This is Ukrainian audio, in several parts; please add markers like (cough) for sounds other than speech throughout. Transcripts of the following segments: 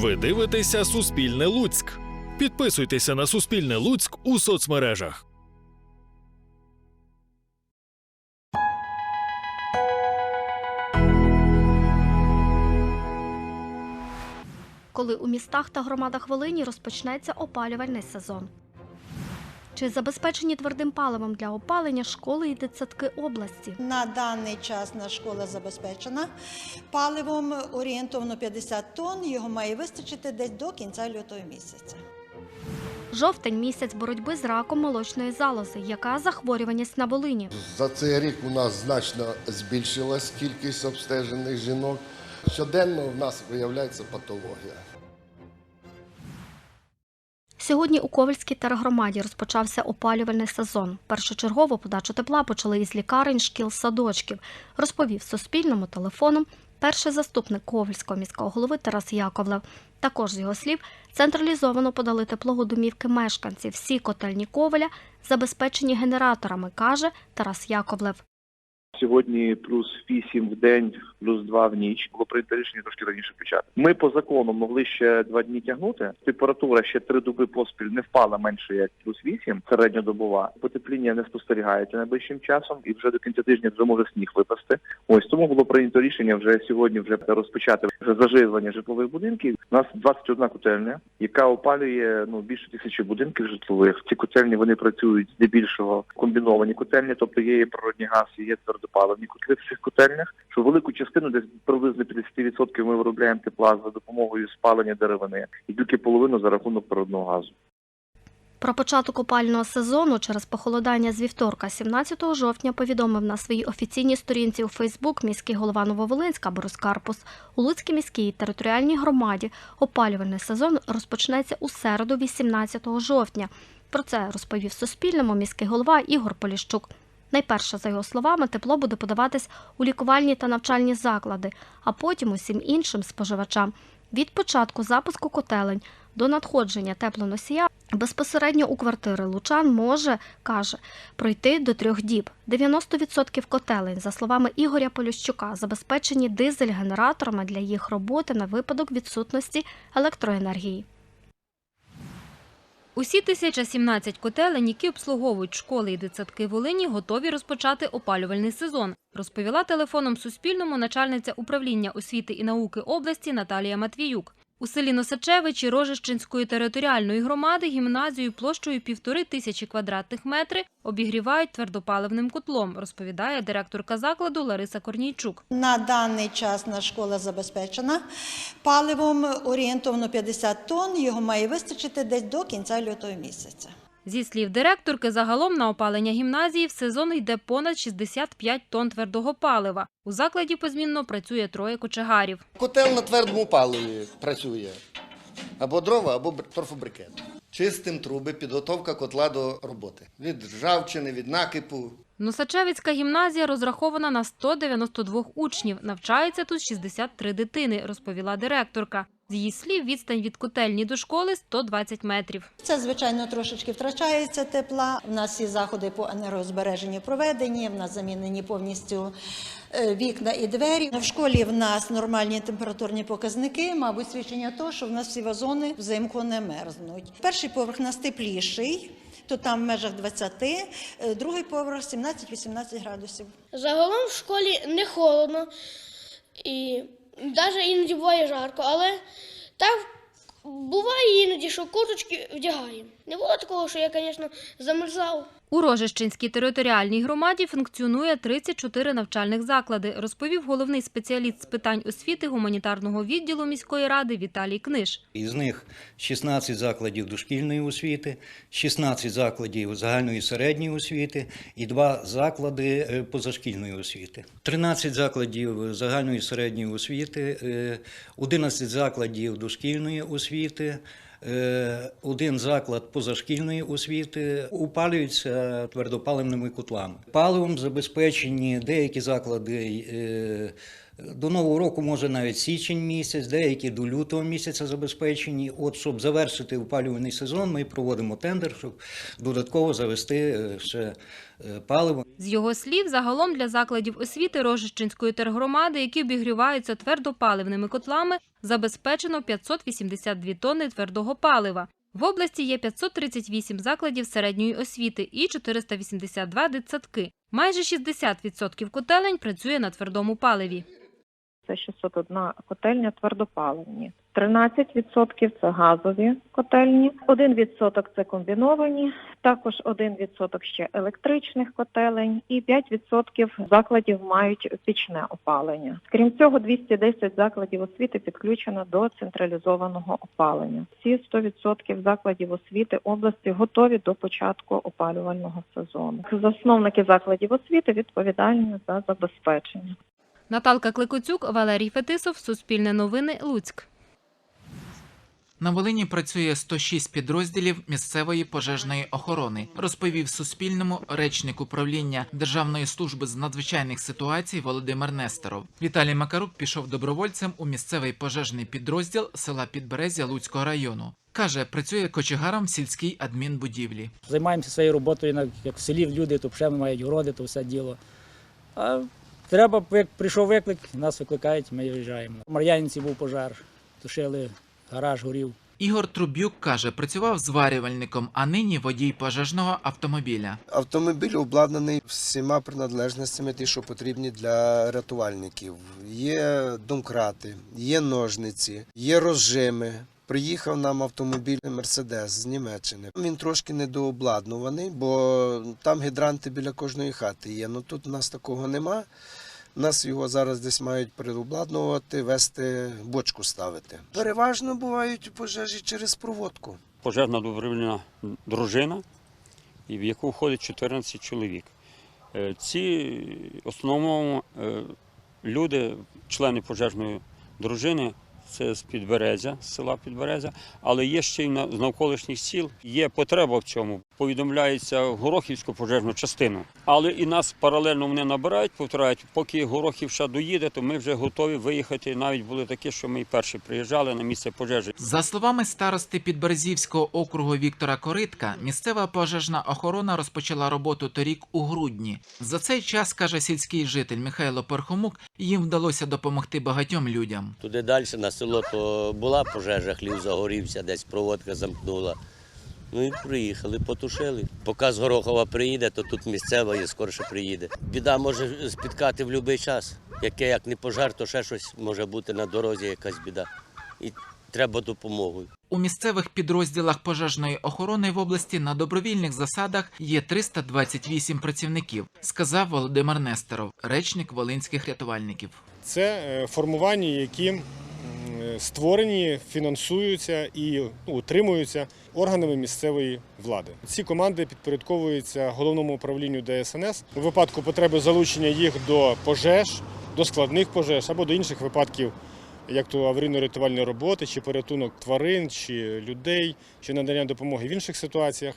Ви дивитеся Суспільне Луцьк. Підписуйтеся на Суспільне Луцьк у соцмережах. коли у містах та громадах Волині розпочнеться опалювальний сезон. Чи забезпечені твердим паливом для опалення школи і дитсадки області? На даний час наша школа забезпечена паливом орієнтовно 50 тонн. Його має вистачити десь до кінця лютого місяця. Жовтень місяць боротьби з раком молочної залози. Яка захворюваність на Волині? За цей рік у нас значно збільшилась кількість обстежених жінок. Щоденно в нас виявляється патологія. Сьогодні у Ковальській тергромаді розпочався опалювальний сезон. Першочергово подачу тепла почали із лікарень, шкіл, садочків, розповів Суспільному телефоном перший заступник Ковальського міського голови Тарас Яковлев. Також з його слів, централізовано подали тепло домівки мешканців. Всі котельні Коваля забезпечені генераторами, каже Тарас Яковлев. Сьогодні плюс 8 в день, плюс 2 в ніч. Було прийнято рішення трошки раніше почати. Ми по закону могли ще два дні тягнути. Температура ще три доби поспіль не впала менше як плюс 8, середньодобова. Потепління не спостерігається найближчим часом, і вже до кінця тижня вже може сніг випасти. Ось тому було прийнято рішення вже сьогодні вже розпочати заживлення житлових будинків. У нас 21 котельня, яка опалює ну більше тисячі будинків житлових. Ці котельні вони працюють здебільшого комбіновані котельні, тобто є і природний газ, і є твердопаливні котли в цих котельнях. Що велику частину, десь приблизно 50% ми виробляємо тепла за допомогою спалення деревини, і тільки половину за рахунок природного газу. Про початок опального сезону через похолодання з вівторка, 17 жовтня, повідомив на своїй офіційній сторінці у Фейсбук міський голова Нововолинська Борис Карпус. У Луцькій міській територіальній громаді опалювальний сезон розпочнеться у середу, 18 жовтня. Про це розповів Суспільному міський голова Ігор Поліщук. Найперше, за його словами, тепло буде подаватись у лікувальні та навчальні заклади, а потім усім іншим споживачам. Від початку запуску котелень до надходження теплоносія безпосередньо у квартири лучан може, каже, пройти до трьох діб. 90% котелень, за словами Ігоря Полющука, забезпечені дизель-генераторами для їх роботи на випадок відсутності електроенергії. Усі 1017 котелень, які обслуговують школи і дитсадки Волині, готові розпочати опалювальний сезон, розповіла телефоном Суспільному начальниця управління освіти і науки області Наталія Матвіюк. У селі Носачевичі Рожищенської територіальної громади гімназію площею півтори тисячі квадратних метрів обігрівають твердопаливним котлом, розповідає директорка закладу Лариса Корнійчук. На даний час наша школа забезпечена паливом орієнтовно 50 тонн. Його має вистачити десь до кінця лютого місяця. Зі слів директорки, загалом на опалення гімназії в сезон йде понад 65 тонн твердого палива. У закладі позмінно працює троє кочегарів. Котел на твердому паливі працює. Або дрова, або торфобрикет. Чистим труби, підготовка котла до роботи. Від ржавчини, від накипу. Носачевицька гімназія розрахована на 192 учнів. Навчається тут 63 дитини, розповіла директорка. З її слів, відстань від котельні до школи 120 метрів. Це, звичайно, трошечки втрачається тепла. У нас є заходи по енергозбереженню проведені, в нас замінені повністю е, вікна і двері. В школі в нас нормальні температурні показники, мабуть, свідчення того, що в нас всі вазони взимку не мерзнуть. Перший поверх у нас тепліший, то там в межах 20, е, другий поверх 17-18 градусів. Загалом в школі не холодно і навіть іноді буває жарко, але так буває іноді, що курточки вдягаємо. Не було такого, що я, звісно, замерзав. У Рожищенській територіальній громаді функціонує 34 навчальних заклади, розповів головний спеціаліст з питань освіти гуманітарного відділу міської ради Віталій Книж. Із них 16 закладів дошкільної освіти, 16 закладів загальної середньої освіти і 2 заклади е, позашкільної освіти. 13 закладів загальної середньої освіти, е, 11 закладів дошкільної освіти. Е, Один заклад позашкільної освіти опалюються твердопаливними котлами. Паливом забезпечені деякі заклади е, До нового року може навіть січень місяць, деякі до лютого місяця забезпечені. От щоб завершити опалювальний сезон, ми проводимо тендер, щоб додатково завести е, ще е, паливо. З його слів, загалом для закладів освіти Рожищенської тергромади, які обігріваються твердопаливними котлами, забезпечено 582 тонни твердого палива. В області є 538 закладів середньої освіти і 482 дитсадки. Майже 60% котелень працює на твердому паливі. Це 601 котельня твердопаливні. 13% це газові котельні, 1% це комбіновані, також 1% ще електричних котелень і 5% закладів мають пічне опалення. Крім цього, 210 закладів освіти підключено до централізованого опалення. Всі 100% закладів освіти області готові до початку опалювального сезону. Засновники закладів освіти відповідальні за забезпечення. Наталка Кликоцюк, Валерій Фетисов, Суспільне новини, Луцьк. На Волині працює 106 підрозділів місцевої пожежної охорони, розповів Суспільному речник управління Державної служби з надзвичайних ситуацій Володимир Нестеров. Віталій Макарук пішов добровольцем у місцевий пожежний підрозділ села Підберезя Луцького району. Каже, працює кочегаром в сільській адмінбудівлі. Займаємося своєю роботою, на- як в селі люди, то вже мають городи, то все діло. А треба, як прийшов виклик, нас викликають, ми виїжджаємо. В Мар'янівці був пожар, тушили, гараж горів. Ігор Трубюк каже, працював зварювальником, а нині водій пожежного автомобіля. Автомобіль обладнаний всіма приналежностями, ті, що потрібні для рятувальників. Є домкрати, є ножниці, є розжими. Приїхав нам автомобіль Мерседес з Німеччини. Він трошки недообладнуваний, бо там гідранти біля кожної хати є. Ну тут у нас такого нема. Нас його зараз десь мають переобладнувати, вести, бочку ставити. Переважно бувають пожежі через проводку. пожежна добровільна дружина, в яку входить 14 чоловік. Е, Ці основному е, люди, члени пожежної дружини, це з Підберезя, з села Підберезя, але є ще й на- з навколишніх сіл. Є потреба в цьому. Повідомляється в Горохівську пожежну частину. Але і нас паралельно вони набирають, повторяють, поки Горохів ще доїде, то ми вже готові виїхати. Навіть були такі, що ми і перші приїжджали на місце пожежі. За словами старости Підберезівського округу Віктора Коритка, місцева пожежна охорона розпочала роботу торік у грудні. За цей час, каже сільський житель Михайло Перхомук, їм вдалося допомогти багатьом людям. Туди далі на село то була пожежа, хлів загорівся, десь проводка замкнула. Ну і приїхали, потушили. Поки з Горохова приїде, то тут місцева і скорше приїде. Біда може спіткати в будь-який час. Яке як не пожар, то ще щось може бути на дорозі, якась біда. І треба допомогу. У місцевих підрозділах пожежної охорони в області на добровільних засадах є 328 працівників, сказав Володимир Нестеров, речник волинських рятувальників. Це е, формування, які створені, фінансуються і ну, утримуються органами місцевої влади. Ці команди підпорядковуються головному управлінню ДСНС у випадку потреби залучення їх до пожеж, до складних пожеж або до інших випадків, як то аварійно-рятувальні роботи, чи порятунок тварин, чи людей, чи надання допомоги в інших ситуаціях.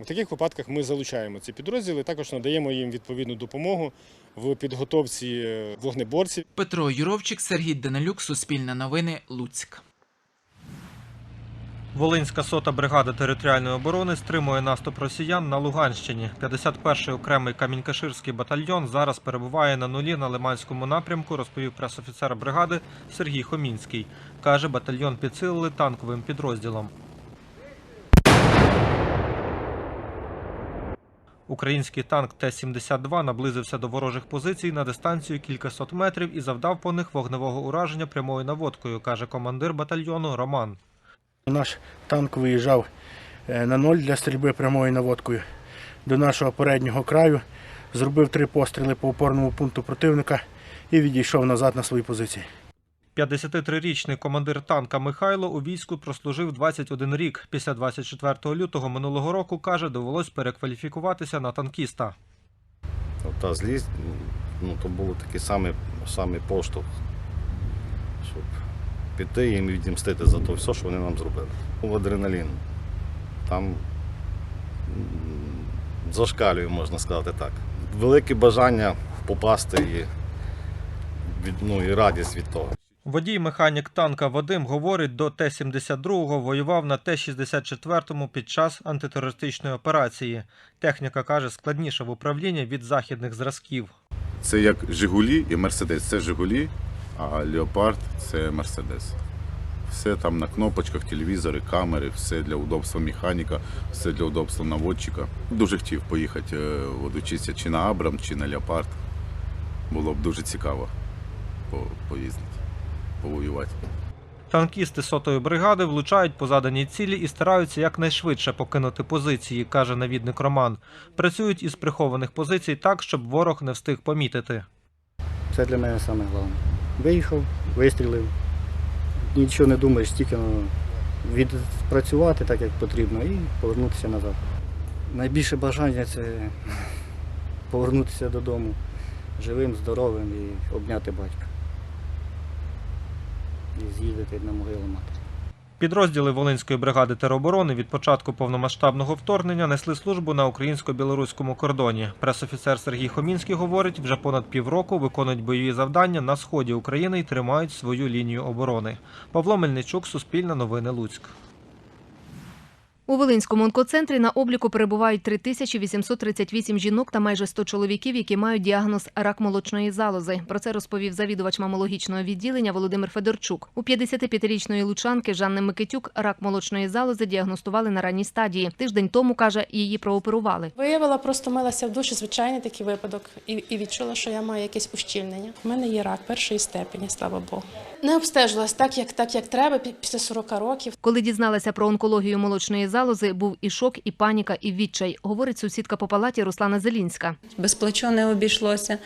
У таких випадках ми залучаємо ці підрозділи, також надаємо їм відповідну допомогу в підготовці е, вогнеборців. Петро Юровчик, Сергій Данилюк, Суспільне новини, Луцьк. Волинська сота бригада територіальної оборони стримує наступ росіян на Луганщині. 51-й окремий Камінькаширський батальйон зараз перебуває на нулі на Лиманському напрямку, розповів пресофіцер бригади Сергій Хомінський. Каже, батальйон підсилили танковим підрозділом. Український танк Т-72 наблизився до ворожих позицій на дистанцію кількасот метрів і завдав по них вогневого ураження прямою наводкою, каже командир батальйону Роман. Наш танк виїжджав е, на ноль для стрільби прямою наводкою до нашого переднього краю, зробив три постріли по опорному пункту противника і відійшов назад на свої позиції. 53-річний командир танка Михайло у війську прослужив 21 рік. Після 24 лютого минулого року, каже, довелось перекваліфікуватися на танкіста. Та злість, ну, то був такий самий, самий поштовх, щоб піти їм і відімстити за те все, що вони нам зробили. В адреналін. Там зашкалює, можна сказати так. Велике бажання попасти і ну, і радість від того. Водій-механік танка Вадим говорить, до Т-72 воював на Т-64 під час антитерористичної операції. Техніка каже, складніша в управлінні від західних зразків. Це як Жигулі і Мерседес. Це Жигулі, а Леопард це Мерседес. Все там на кнопочках, телевізори, камери, все для удобства механіка, все для удобства наводчика. Дуже хотів поїхати е, учитися чи на Абрам, чи на Леопард. Було б дуже цікаво по- поїздити, повоювати. Танкісти сотої бригади влучають по заданій цілі і стараються якнайшвидше покинути позиції, каже навідник Роман. Працюють із прихованих позицій так, щоб ворог не встиг помітити. Це для мене саме головне. Виїхав, вистрілив, нічого не думаєш, тільки ну, відпрацювати так, як потрібно, і повернутися назад. Найбільше бажання це (laughs) повернутися додому живим, здоровим і обняти батька. З'їздити на могилу матері. Підрозділи Волинської бригади тероборони від початку повномасштабного вторгнення несли службу на українсько-білоруському кордоні. Пресофіцер Сергій Хомінський говорить, вже понад півроку виконують бойові завдання на сході України і тримають свою лінію оборони. Павло Мельничук, Суспільне новини Луцьк. У Волинському онкоцентрі на обліку перебувають 3838 жінок та майже 100 чоловіків, які мають діагноз рак молочної залози. Про це розповів завідувач мамологічного відділення Володимир Федорчук. У 55-річної лучанки Жанни Микитюк рак молочної залози діагностували на ранній стадії. Тиждень тому каже, її прооперували. Виявила, просто милася в душі, звичайний такий випадок, і, відчула, що я маю якесь ущільнення. У мене є рак першої степені, слава Богу. Не обстежилась так, як так, як треба, після 40 років. Коли дізналася про онкологію молочної залози, був і шок, і паніка, і відчай, говорить сусідка по палаті Руслана Зелінська. без не обійшлося.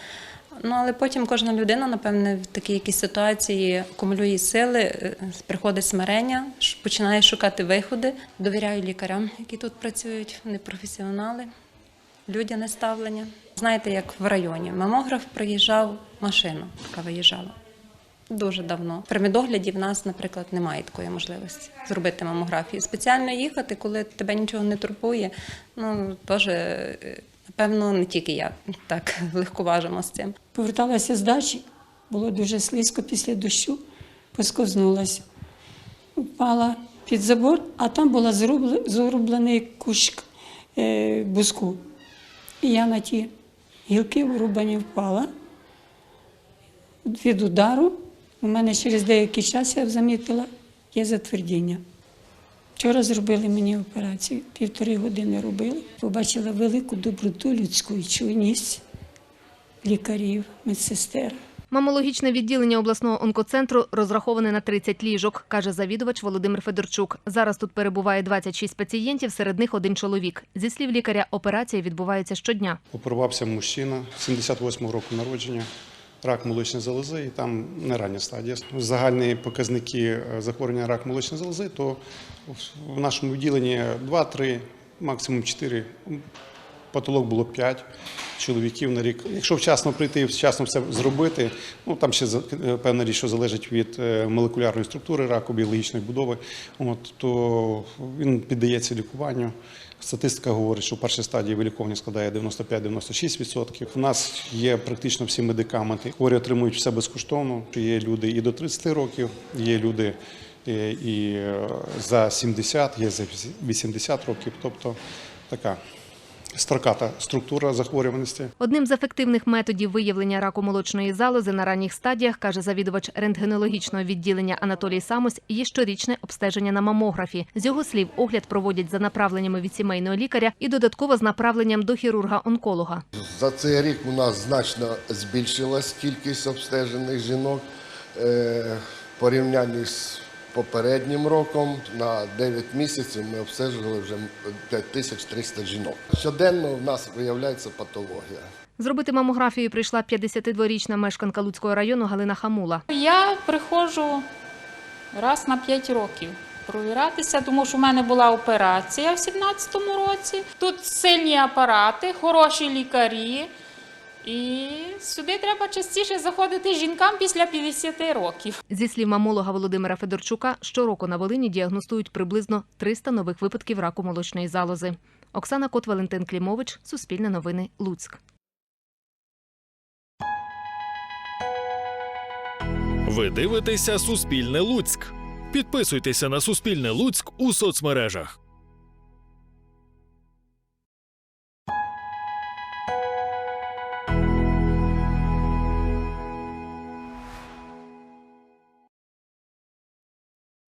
Ну але потім кожна людина, напевне, в такій якійсь ситуації акумулює сили, е, приходить смирення, починає шукати виходи. Довіряю лікарям, які тут працюють, вони професіонали, людяне ставлення. Знаєте, як в районі мамограф приїжджав машина, така виїжджала. Дуже давно. При медогляді в нас, наприклад, немає такої можливості зробити мамографію. Спеціально їхати, коли тебе нічого не турбує. Ну теж, е, напевно, не тільки я так (laughs) легковажимо з цим. Поверталася з дачі, було дуже слизько після дощу, поскознулася. Впала під забор, а там була зрубле- зрублений кущик е, буску. І я на ті гілки врубані впала. Від удару у мене через деякий час я замітила, є затвердіння. Вчора зробили мені операцію, півтори години робили. Побачила велику доброту людську і чуйність лікарів, медсестер. Мамологічне відділення обласного онкоцентру розраховане на 30 ліжок, каже завідувач Володимир Федорчук. Зараз тут перебуває 26 пацієнтів, серед них один чоловік. Зі слів лікаря, операції відбуваються щодня. Оперувався мужчина 78-го року народження, рак молочної залози, і там не рання стадія. Загальні показники е, захворювання рак молочної залози, то в нашому відділенні 2-3, максимум 4, потолок було 5 чоловіків на рік. Якщо вчасно прийти вчасно все зробити, ну там ще е, певна річ, що залежить від е, молекулярної структури раку, біологічної будови, от, то він піддається лікуванню. Статистика говорить, що в першій стадії виліковування складає 95-96%. У нас є практично всі медикаменти. Хворі отримують все безкоштовно. Є люди і до 30 років, є люди е, і е, за 70, є за 80 років. Тобто така строката структура захворюваності. Одним з ефективних методів виявлення раку молочної залози на ранніх стадіях, каже завідувач рентгенологічного відділення Анатолій Самось, є щорічне обстеження на мамографі. З його слів, огляд проводять за направленнями від сімейного лікаря і додатково з направленням до хірурга-онколога. За цей рік у нас значно збільшилась кількість обстежених жінок е, в порівнянні з попереднім роком. На 9 місяців ми обстежили вже 5300 жінок. Щоденно в нас виявляється патологія. Зробити мамографію прийшла 52-річна мешканка Луцького району Галина Хамула. Я приходжу раз на 5 років провіратися, тому що в мене була операція в 17-му році. Тут сильні апарати, хороші лікарі. І сюди треба частіше заходити жінкам після 50 років. Зі слів мамолога Володимира Федорчука, щороку на Волині діагностують приблизно 300 нових випадків раку молочної залози. Оксана Кот, Валентин Клімович, Суспільне новини, Луцьк. Ви дивитеся Суспільне Луцьк. Підписуйтеся на Суспільне Луцьк у соцмережах.